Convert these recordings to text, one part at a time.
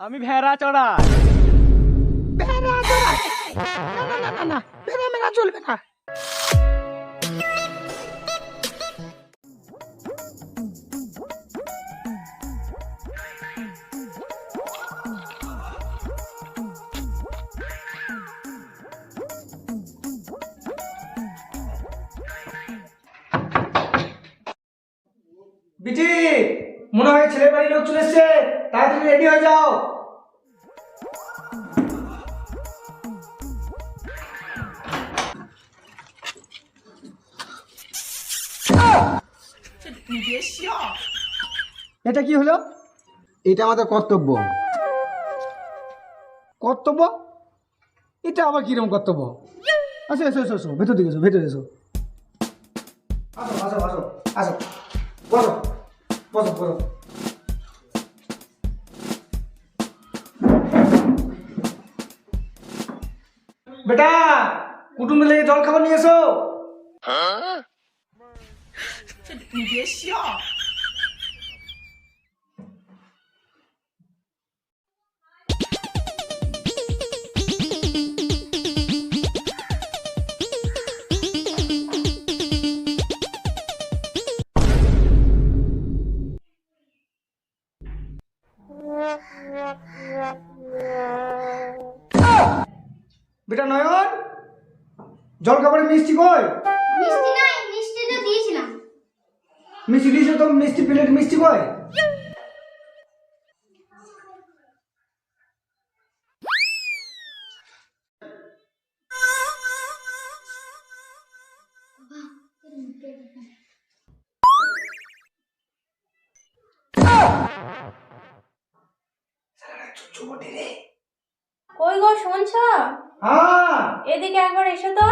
আমি ভেড়া চড়া ভেড়া চড়া না না না না না ভেড়া মেরা চলবে না। মনে হয় ছেলে বাড়ির লোক চলে এসছে। তাড়াতাড়ি রেডি হয়ে যাও। এটা কি হলো? এটা আমাদের কর্তব্য। কর্তব্য? এটা আবার কীরকম কর্তব্য? আচ্ছা এসো এসো এসো ভেতর দিকে এসো ভেতর এসো আসো আসো আসো আসো বসো বসো বসো বেটা কুটুম লেগে জল খাবার নিয়ে এসো। বেটা নয়ন? জল খাবারে মিষ্টি কই? মিষ্টি নাই মিষ্টি তো দিয়েছিলাম। মিষ্টি দিয়েছ তো মিষ্টি প্লেট মিষ্টি কই? কই গো শুনছ? হ্যাঁ। এদিকে একবার এসো তো।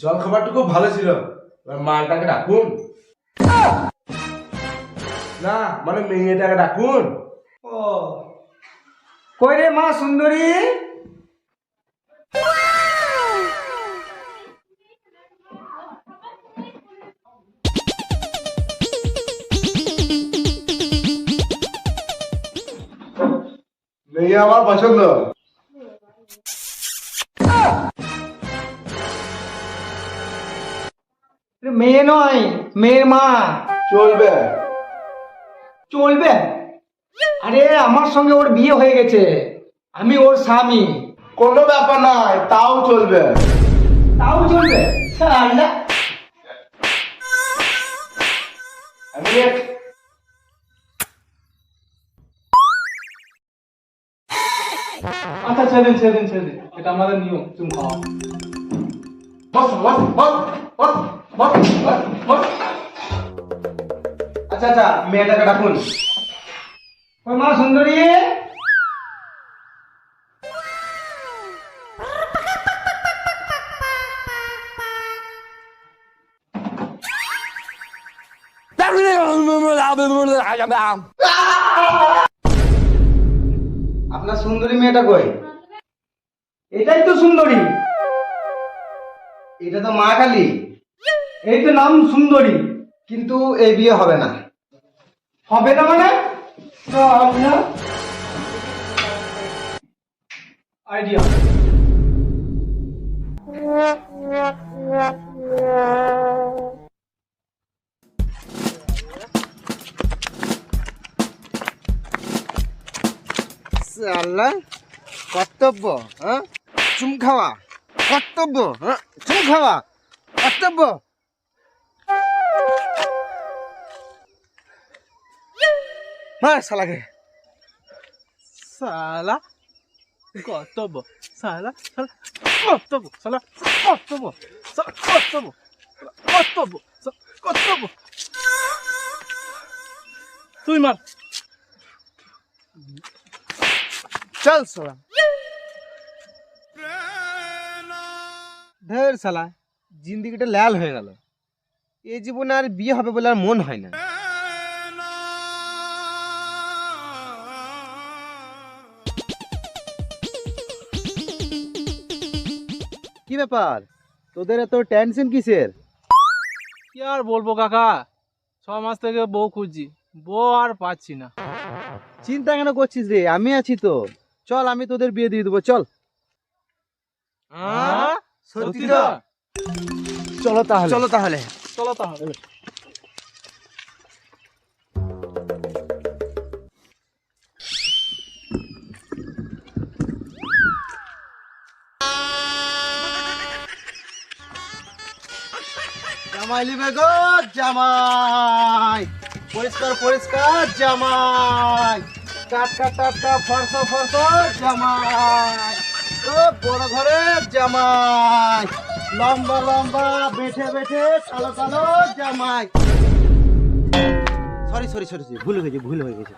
জল খাবারটুকু ভালো ছিল। মালটাকে ডাকুন। না মানে মেয়েটাকে ডাকুন। ও। কই রে মা সুন্দরী? মেয়ে আমার পছন্দ। এ মেয়ে নয় মেয়ের মা। চলবে। চলবে? আরে, আমার সঙ্গে ওর বিয়ে হয়ে গেছে। আমি ওর স্বামী। কোনো ব্যাপার নাই তাও চলবে। তাও চলবে? আচ্ছা ছেড়ে দিন ছেড়ে দিন ছেড়ে দিন। এটা আমাদের নিয়ম চুম খাওয়া বস বস বস বস বস বস বস। আচ্ছা মেয়েটাকে ডাকুন। ওই মা সুন্দরী। আপনার সুন্দরী মেয়েটা কই? এটাই তো সুন্দরী। এটা তো মা কালী। এই তো নাম সুন্দরী, কিন্তু এই বিয়ে হবে না। হবে না মানে আইডিয়া আল্লাহ কর্তব্য হ্যাঁ চুম খাওয়া কর্তব্য হ্যাঁ চুম খাওয়া কর্তব্য মার শালাকে। সালা কর্তব্য সালা সালা কর্তব্য সালা কর্তব্য সালা কর্তব্য কর্তব্য সালা, কর্তব্য। তুই মার। চল শালা। ধর শালা জিন্দিগিটা লাল হয়ে গেল। এই জীবনে আর বিয়ে হবে বলে আর মন হয় না। কি ব্যাপার? তোদের এত টেনশন কিসের? কি আর বলব কাকা? ছ মাস থেকে বউ খুঁজছি। বউ আর পাচ্ছি না। চিন্তা কেন করছিস রে? আমি আছি তো। চল আমি তোদের বিয়ে দিয়ে দেবো। চল? সত্যি চলো তাহলে। চলো তাহলে। চলো তাহলে। জামাই গো জামাই। পরিষ্কার পরিষ্কার জামাই। টাটকা টাটকা ফরসা ফরসা জামাই। ও বড় ঘরের জামাই। লম্বা লম্বা বেঠে বেঠে কালো কালো জামাই। সরি সরি সরি সরি ভুল হয়ে গেছে ভুল হয়ে গেছে।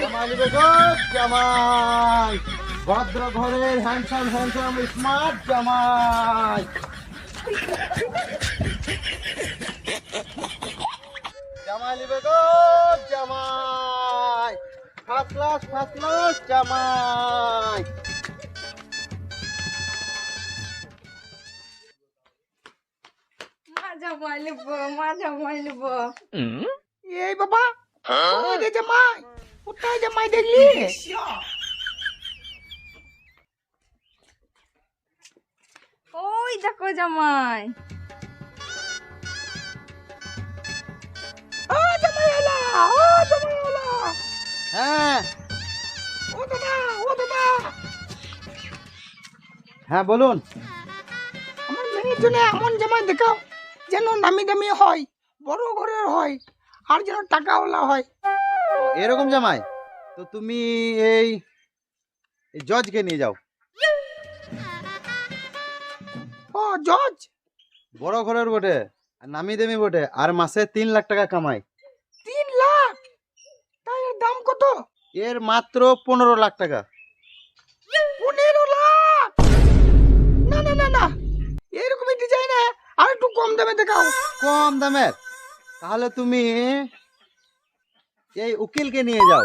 জামাই লিবে গো জামাই। ভদ্র ঘরের হ্যান্ডসাম হ্যান্ডসাম স্মার্ট জামাই। জামাই লিবে গো জামাই। ফার্স্ট ক্লাস ফার্স্ট ক্লাস জামাই। মাজা মাইলিব মাজা মাইলিব এই বাবা ওই যে জামাই? কোথায় জামাই দেখলি ওই দেখো জামাই? ও জামাই এলা ও জামাই এলা হ্যাঁ। ও দাদা ও দাদা হ্যাঁ বলুন। আমার মেয়ের জন্য এমন জামাই দেখাও যেন নামি দামি হয় বড় ঘরের হয় আর যেন টাকাওয়ালা হয়। এরকম জামাই? তো তুমি এই এই জজকে নিয়ে যাও। জজ। বড় ঘরের বটে আর নামি দেমি বটে আর মাসে তিন লাখ টাকা কামাই। তিন লাখ? তাই এর দাম কত? এর মাত্র পনেরো লাখ টাকা। পনেরো লাখ? না না না না। এরকমই ডিজাইনে আর একটু কম দামে দেখাও। কম দামের? তাহলে তুমি এই উকিলকে নিয়ে যাও।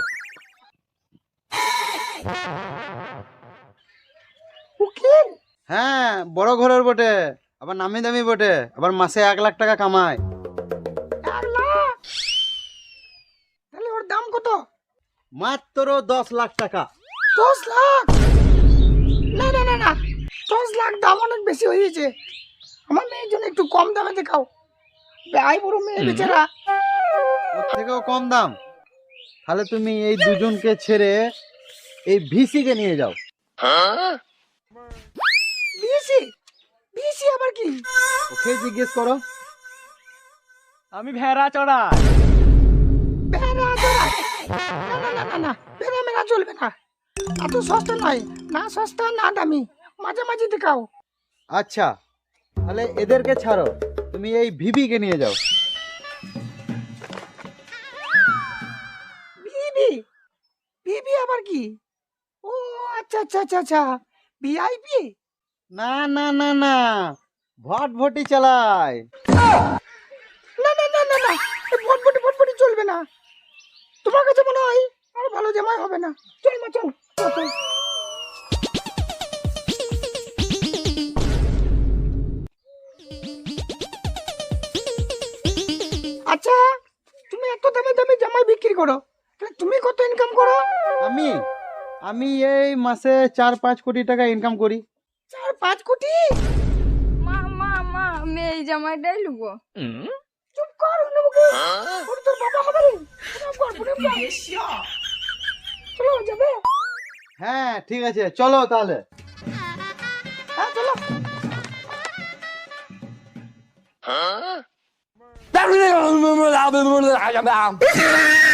উকিল? হ্যাঁ বড় ঘরের বটে আবার নামি দামি বটে আবার মাসে এক লাখ টাকা কামায়। তাহলে ওর দাম কত? মাত্র দশ লাখ টাকা। দশ লাখ? না না না না দশ লাখ দাম অনেক বেশি হয়েছে। আমার মেয়ের জন্য একটু কম দামে দেখাও ব্যয় বড় মেয়ে বেচারা। ওর থেকেও কম দাম। তাহলে তুমি এই দুজনকে ছেড়ে এই ভিসিকে নিয়ে যাও। বিএসি বিএসি আবার কি? ওকে জিজ্ঞেস করো। আমি ভেড়া চড়াই বেড়া চড়াই। না না না না বেড়া মেরা চলবে না। এত সস্তা নয়। না সস্তা না দামি। মাঝামাঝি দেখাও। আচ্ছা তাহলে এদেরকে ছাড়ো। তুমি এই ভিভিকে নিয়ে যাও। বিবি বিবি আবার কি? ও আচ্ছা আচ্ছা আচ্ছা আচ্ছা। ভিআইপি? না না না না। ভট ভটি চালায়। না না না না না। এই ভটভটি ভটভটি চলবে না। তোমার কাছে মনে হয় আর ভালো জামাই হবে না। চল মা চল। আচ্ছা তুমি এত দামি দামি জামাই বিক্রি করো। তুমি কত ইনকাম করো? আমি আমি এই মাসে চার পাঁচ কোটি টাকা ইনকাম করি। চার পাঁচ কোটি মা মা মা আমি এই জামাইটাই লুবো চুপ কর অনুমুখী ওর তোর বাবা হবে রে চলো যাবে হ্যাঁ ঠিক আছে চলো তাহলে হ্যাঁ চলো জামাই